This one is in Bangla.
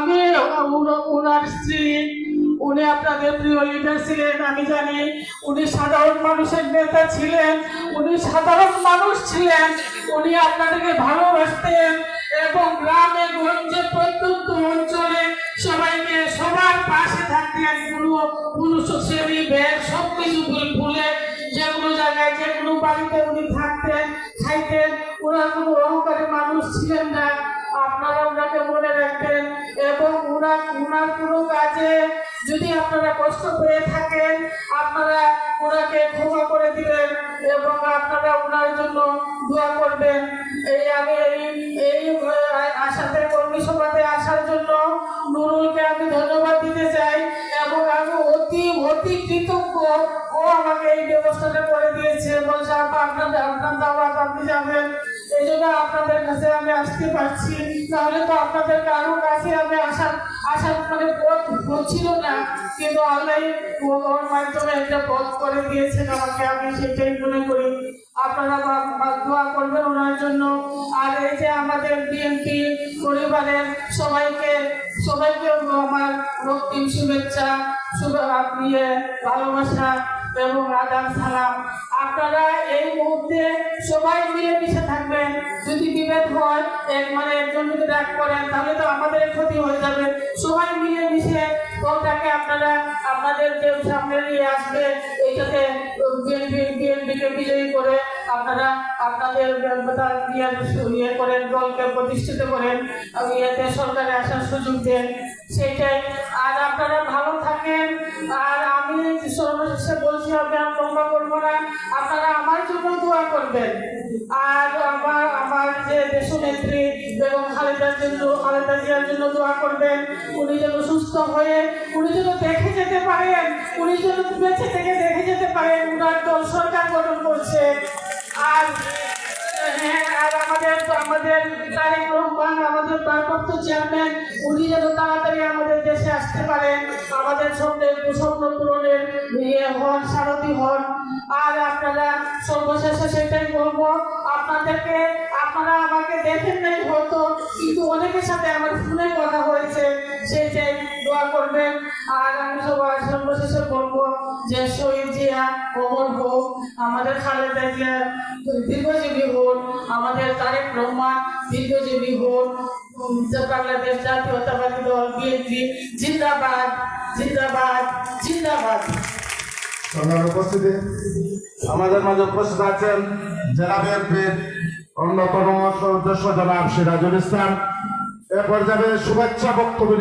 আমি উনার স্ত্রী উনি আপনাদের প্রিয় লিডার ছিলেন, আমি জানি। উনি সাধারণ মানুষের নেতা ছিলেন, উনি সাধারণ মানুষ ছিলেন, উনি আপনাদেরকে ভালোবাসতেন এবং গ্রামে, গঞ্জে, প্রত্যন্ত অঞ্চলে সবাইকে সবার পাশে থাকতেন। কোনো পুরুষ শ্রেণি, ভেদ সব কিছু ভুলে যে কোনো জায়গায় যে কোনো বাড়িতে উনি থাকতেন, খাইতেন। ওনার কোনো অহংকারী মানুষ ছিলেন না। এবং ওনার কোনো কাজে যদি আপনারা কষ্ট পেয়ে থাকেন, আপনারা ওনাকে ক্ষমা করে দিবেন এবং আপনারা ওনার জন্য দোয়া করবেন। এই আমি এই এই আশাতে কর্মী সভাতে আসার জন্য নুরুলকে আমি ধন্যবাদ দিতে চাই এবং আমি অতি অতি কৃতজ্ঞ ও আমাকে এই ব্যবস্থাটা করে দিয়েছে। বলছে, আপা আপনাদের আপনার দাওয়াত আপনি যাবেন। এই জন্য আপনাদের কাছে আমি আসতে পারছি। তাহলে তো আপনাদের কারও কাছে আমি আসার আসার মানে পথ হচ্ছিল না, কিন্তু আল্লাহ মাধ্যমে একটা পথ করে দিয়েছেন আমাকে, আমি সেটাই মনে করি। আপনারা দোয়া করবেন ওনার জন্য। আর এই যে আমাদের বিএনপি পরিবারের সবাইকে সবাইকে আমার রক্তিম শুভেচ্ছা, শুভ আপনি ভালোবাসা এবং আদাব সালাম। আপনারা এই মুহূর্তে সবাই মিলে মিশে থাকবেন। যদি বিভেদ হয়, এক মানে যদি রাগ করেন, তাহলে তো আমাদের আপনারা আপনাদের যে সামনে নিয়ে আসবে এইটাতে বিএনপি বিএনপিকে বিজয়ী করে আপনারা আপনাদের ইয়ে করেন, দলকে প্রতিষ্ঠিত করেন ইয়েতে সরকারে আসার সুযোগ দেন। সেইটাই আর আপনারা ভালো থাকেন। আর আমি সর্বশেষে বলছি আমি আর লম্বা করব না। আপনারা আমার জন্য দোয়া করবেন। আর আমার আমার যে দেশনেত্রী বেগম খালেদার জন্য, খালেদা জিয়ার জন্য দোয়া করবেন। উনি যেন সুস্থ হয়ে, উনি যেন দেখে যেতে পারেন, উনি যেন বেঁচে থেকে দেখে যেতে পারেন। উনার দল সরকার গঠন করছে। আর হ্যাঁ আর আমাদের আমাদের তারেক রহমান, আমাদের ভারপ্রাপ্ত চেয়ারম্যান, উনি যেন তাড়াতাড়ি আমাদের দেশে আসতে পারেন। আমাদের স্বপ্নের স্বপ্ন পূরণের ইয়ে হন, সারথি হন। আর আপনারা সর্বশেষে সেটাই বলব, আপনাদেরকে, আপনারা আমাকে দেখেন নাই কিন্তু অনেকের সাথে আমার ফোনে কথা হয়েছে সেটাই দোয়া করবেন। আর আমি সবাই সর্বশেষে বলব যে শহীদ জিয়া অমর হোক আমাদের খালেদা জিয়া দীর্ঘজীবী হন আমাদের তারেক রহমান দীর্ঘজীবী যে বাংলাদেশ জাতীয়তাবাদী দল বিএনপি জিন্দাবাদ জিন্দাবাদ জিন্দাবাদ। সবার উপস্থিতি? আমাদের মাঝে উপস্থিত আছেন জেলা বিএনপির অন্যতম সদস্য জনাব সিরাজুল ইসলাম এ পর্যায়ে শুভেচ্ছা বক্তব্য